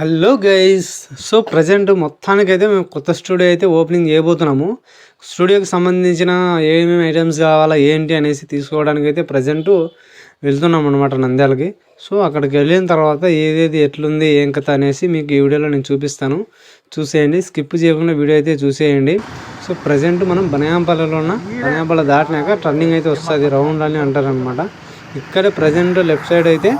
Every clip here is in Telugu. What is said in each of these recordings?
Hello guys. సో ప్రజెంట్ మొత్తానికైతే మేము కొత్త స్టూడియో అయితే ఓపెనింగ్ చేయబోతున్నాము. స్టూడియోకి సంబంధించిన ఏమేమి ఐటమ్స్ కావాలా ఏంటి అనేసి తీసుకోవడానికి అయితే ప్రజెంట్ వెళ్తున్నాం అనమాట నంద్యాలకి. సో అక్కడికి వెళ్ళిన తర్వాత ఏదేది ఎట్లుంది ఏం కథ అనేసి మీకు ఈ వీడియోలో నేను చూపిస్తాను. చూసేయండి. స్కిప్ చేయకుండా వీడియో అయితే చూసేయండి. సో ప్రజెంట్ మనం బనయాంపల్లిలో ఉన్న బనయాంపల్లి దాటినాక టర్నింగ్ అయితే వస్తుంది రౌండ్ అని అంటారు అనమాట ఇక్కడే ప్రజెంట్ లెఫ్ట్ సైడ్ అయితే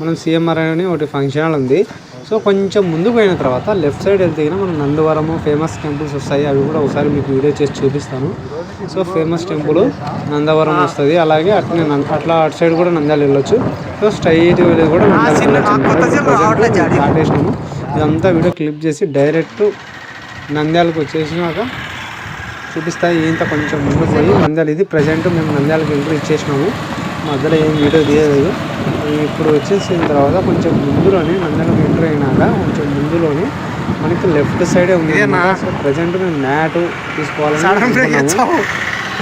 మనం సిఎంఆర్ఐ అని ఒకటి ఫంక్షన్ హాల్ ఉంది. సో కొంచెం ముందుకు పోయిన తర్వాత లెఫ్ట్ సైడ్ వెళ్తే మనం నందవరము ఫేమస్ టెంపుల్స్ వస్తాయి. అవి కూడా ఒకసారి మీకు వీడియో చేసి చూపిస్తాను. సో ఫేమస్ టెంపుల్ నందవరం వస్తుంది. అలాగే అట్నే అట్లా అటు సైడ్ కూడా నంద్యాల వెళ్ళొచ్చు. సో స్ట్రైట్ వెళ్ళేది కూడా దాటేసినాము. ఇదంతా వీడియో క్లిప్ చేసి డైరెక్ట్ నంద్యాలకు వచ్చేసినాక చూపిస్తాయి ఇంత కొంచెం ముందుకు పోయి నంద్యాల ఇది ప్రజెంట్ మేము నంద్యాలకు ఎంట్రీ ఇచ్చేసినాము. మధ్యలో ఏం వీడియో తీయలేదు. ఇప్పుడు వచ్చేసిన తర్వాత కొంచెం ముందులోనే నంద్యాలకు ఎంట్రీ అయినాక కొంచెం ముందులోనే మనకి లెఫ్ట్ సైడే ఉంది ప్రజెంట్ మేము మ్యాట్ తీసుకోవాలని.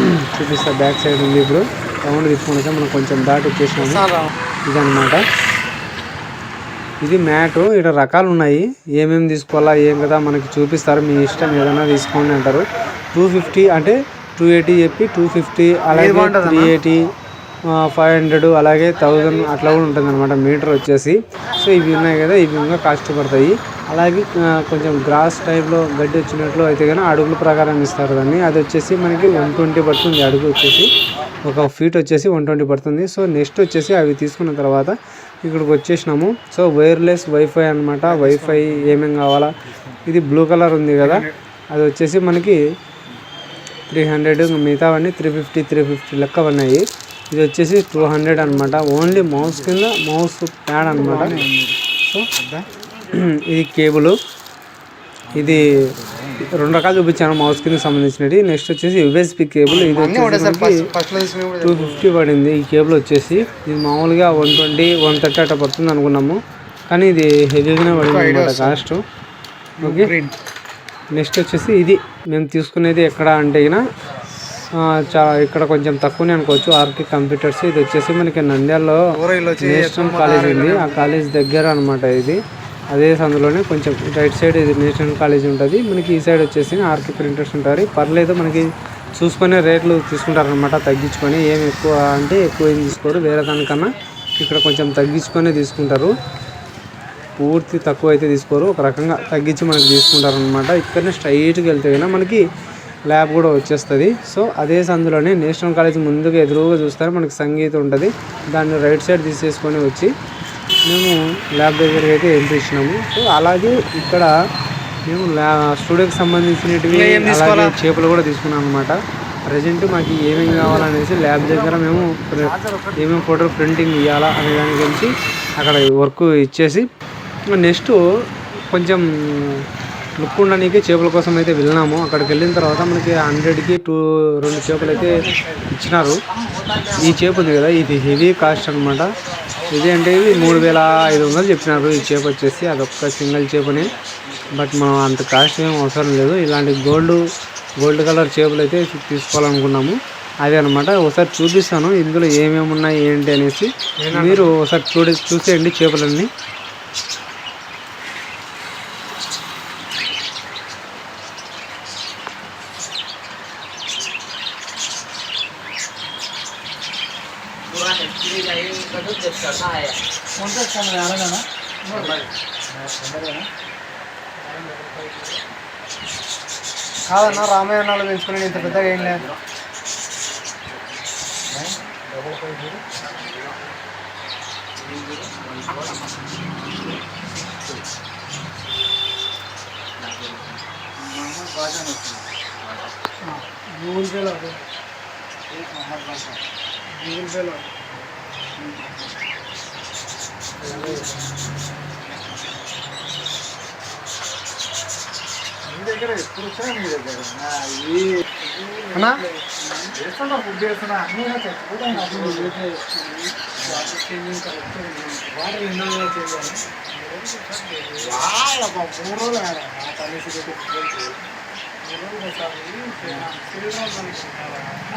చూపిస్తా బ్యాక్ సైడ్ ఉంది ఇప్పుడు. రౌండ్ తీసుకుంటే మనం కొంచెం దాటి వచ్చేసినాము. ఇదన్నమాట. ఇది మ్యాట్ ఇక్కడ రకాలు ఉన్నాయి. ఏమేమి తీసుకోవాలా ఏం కదా మనకి చూపిస్తారు. మీ ఇష్టం ఏదైనా తీసుకోండి అంటారు. టూ ఫిఫ్టీ అంటే టూ ఎయిటీ చెప్పి టూ ఫిఫ్టీ అలాగే త్రీ ఎయిటీ ఫైవ్ హండ్రెడ్ అలాగే థౌజండ్ అట్లా కూడా ఉంటుంది అనమాట మీటర్ వచ్చేసి. సో ఇవి ఉన్నాయి కదా ఇవి ఇంకా కాస్ట్ పడతాయి. అలాగే కొంచెం గ్రాస్ టైప్లో గడ్డి వచ్చినట్లు అయితే కానీ అడుగుల ప్రకారం ఇస్తారు దాన్ని. అది వచ్చేసి మనకి వన్ ట్వంటీ పడుతుంది. అడుగు వచ్చేసి. ఒక ఫీట్ వచ్చేసి వన్ ట్వంటీ పడుతుంది. సో నెక్స్ట్ వచ్చేసి అవి తీసుకున్న తర్వాత ఇక్కడికి వచ్చేసినాము. సో వైర్లెస్ వైఫై అనమాట వైఫై ఏమేం కావాలా? ఇది బ్లూ కలర్ ఉంది కదా. అది వచ్చేసి మనకి త్రీ హండ్రెడ్ మిగతావన్నీ త్రీ ఫిఫ్టీ త్రీ ఫిఫ్టీ లెక్క ఉన్నాయి. ఇది వచ్చేసి టూ హండ్రెడ్ అనమాట ఓన్లీ మౌస్ కింద మౌస్ ప్యాడ్ అనమాట సో ఇది కేబుల్ ఇది రెండు రకాలు చూపించాను మౌస్ కింద సంబంధించినవి నెక్స్ట్ వచ్చేసి యూఎస్పి కేబుల్ ఇది టూ ఫిఫ్టీ పడింది ఈ కేబుల్ వచ్చేసి. ఇది మామూలుగా వన్ ట్వంటీ వన్ థర్టీ అట్లా పడుతుంది అనుకున్నాము. కానీ ఇది హెవీగానే పడింది అనమాట కాస్ట్ ఓకే నెక్స్ట్ వచ్చేసి ఇది. మేము తీసుకునేది ఎక్కడ అంటే చా ఇక్కడ కొంచెం తక్కువనే అనుకోవచ్చు. ఆర్కి కంప్యూటర్స్ ఇది వచ్చేసి మనకి నంద్యాలలో నేషనల్ కాలేజ్ ఉంది. ఆ కాలేజ్ దగ్గర అనమాట ఇది. అదే సందులోనే కొంచెం రైట్ సైడ్ ఇది నేషనల్ కాలేజ్ ఉంటుంది. మనకి ఈ సైడ్ వచ్చేసి ఆర్కి ప్రింటర్స్ ఉంటారు. పర్లేదు మనకి చూసుకునే రేట్లు తీసుకుంటారు అనమాట తగ్గించుకొని. ఏం ఎక్కువ అంటే ఎక్కువ ఏం తీసుకోరు. వేరే దానికన్నా ఇక్కడ కొంచెం తగ్గించుకొని తీసుకుంటారు. పూర్తి తక్కువ అయితే తీసుకోరు. ఒక రకంగా తగ్గించి మనకి తీసుకుంటారు అనమాట ఇక్కడనే స్ట్రైట్కి వెళ్తే మనకి ల్యాబ్ కూడా వచ్చేస్తుంది. సో అదే సందులోనే నేషనల్ కాలేజ్ ముందుగా ఎదురుగా చూస్తారు మనకి సంగీతం ఉంటుంది. దాన్ని రైట్ సైడ్ తీసేసుకొని వచ్చి మేము ల్యాబ్ దగ్గరికి అయితే ఎంట్రీ ఇచ్చినాము. సో అలాగే ఇక్కడ మేము ల్యా స్టూడియోకి సంబంధించినవి అలాగే చేపలు కూడా తీసుకున్నాం అనమాట ప్రజెంట్ మాకు ఏమేమి కావాలనేసి ల్యాబ్ దగ్గర మేము ఏమేమి ఫోటో ప్రింటింగ్ ఇవ్వాలా అనే దాని గురించి అక్కడ వర్క్ ఇచ్చేసి నెక్స్ట్ కొంచెం లుక్ ఉండడానికి చేపల కోసం అయితే వెళ్ళినాము. అక్కడికి వెళ్ళిన తర్వాత మనకి హండ్రెడ్కి టూ రెండు చేపలు అయితే ఇచ్చినారు. ఈ చేప ఉంది కదా ఇది హెవీ కాస్ట్ అనమాట ఇది అంటే ఇది మూడు వేల ఐదు వందలు చెప్పినారు. ఈ చేప వచ్చేసి అదొక్క సింగిల్ చేపని. బట్ మనం అంత కాస్ట్ ఏం అవసరం లేదు. ఇలాంటి గోల్డ్ గోల్డ్ కలర్ చేపలు అయితే తీసుకోవాలనుకున్నాము. అదే అనమాట ఒకసారి చూపిస్తాను. ఇందులో ఏమేమి ఉన్నాయి ఏంటి అనేసి. మీరు ఒకసారి చూడి చూసేయండి చేపలన్నీ. కాదన్నా రామాయణాలు పెంచుకుని ఇంత పెద్దగా ఏం లేదు. గూగుల్ పేలో గూగుల్ పేలో దగ్గర ఎప్పుడు వచ్చినా మీ దగ్గర. ఫుడ్ చేస్తున్నా అన్నీ వాటర్ ఎన్నో చేయాలి. వాళ్ళ మూడు రోజులు ఆడ. ఆ తల్లి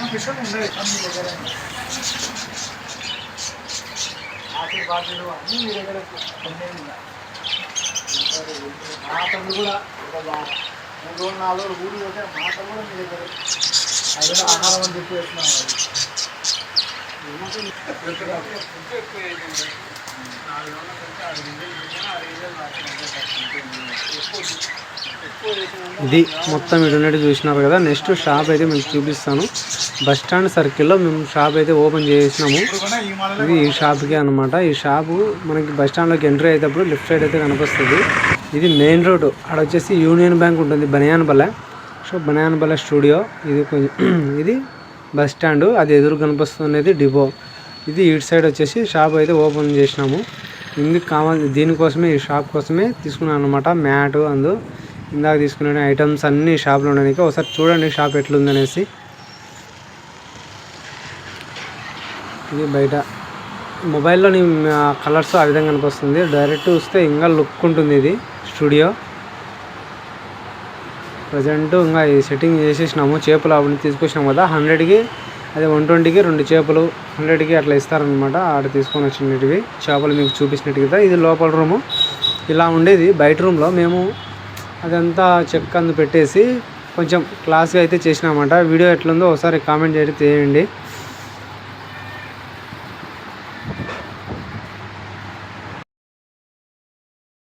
పిల్లలు ఉండేది అన్ని బాధ్యతలు అన్నీ మీ దగ్గర ఉన్నాయి. మాటలు కూడా ఒక మూడు రోజులు నాలుగు రోజులు ఊరు పోతే మాటలు కూడా మీ దగ్గర అది ఆహారం అని చెప్పి ఎక్కువ ఇది మొత్తం ఇటు చూసినారు కదా. నెక్స్ట్ షాప్ అయితే మీకు చూపిస్తాను. బస్ స్టాండ్ సర్కిల్లో మేము షాప్ అయితే ఓపెన్ చేసినాము. ఈ ఇది ఈ షాప్కే అనమాట ఈ షాపు మనకి బస్ స్టాండ్లోకి ఎంట్రీ అయ్యేటప్పుడు లెఫ్ట్ సైడ్ అయితే కనిపిస్తుంది. ఇది మెయిన్ రోడ్. ఆడ వచ్చేసి యూనియన్ బ్యాంక్ ఉంటుంది. బనియాన్పల్లె. So Banianpalle studio. ఇది కొంచెం ఇది బస్ స్టాండ్. అది ఎదురు కనిపిస్తున్నది డిపో. ఇది ఇటు సైడ్ వచ్చేసి షాప్ అయితే ఓపెన్ చేసినాము. ఇందుకు కావాలి దీనికోసమే ఈ షాప్ కోసమే తీసుకున్నాను అనమాట మ్యాట్ అందు. ఇందాక తీసుకునే ఐటమ్స్ అన్నీ షాప్లో ఉండడానికి. ఒకసారి చూడండి షాప్ ఎట్లుందనేసి. ఇది బయట. మొబైల్లోని కలర్స్ ఆ విధంగా కనిపిస్తుంది. డైరెక్ట్ చూస్తే ఇంకా లుక్ ఉంటుంది ఇది స్టూడియో ప్రజెంట్ ఇంకా ఈ సెట్టింగ్ చేసేసినాము. చేపలు అవన్నీ తీసుకొచ్చినాం కదా హండ్రెడ్కి అదే వన్ ట్వంటీకి రెండు చేపలు హండ్రెడ్కి అట్లా ఇస్తారనమాట ఆడ తీసుకొని వచ్చినటివి చేపలు మీకు చూపించినట్టు కదా ఇది లోపల రూము ఇలా ఉండేది బయట రూమ్లో మేము అదంతా చెక్ అందు పెట్టేసి కొంచెం క్లాస్గా అయితే చేసినామంట. వీడియో ఎట్లుందో ఒకసారి కామెంట్ చేయండి చేయండి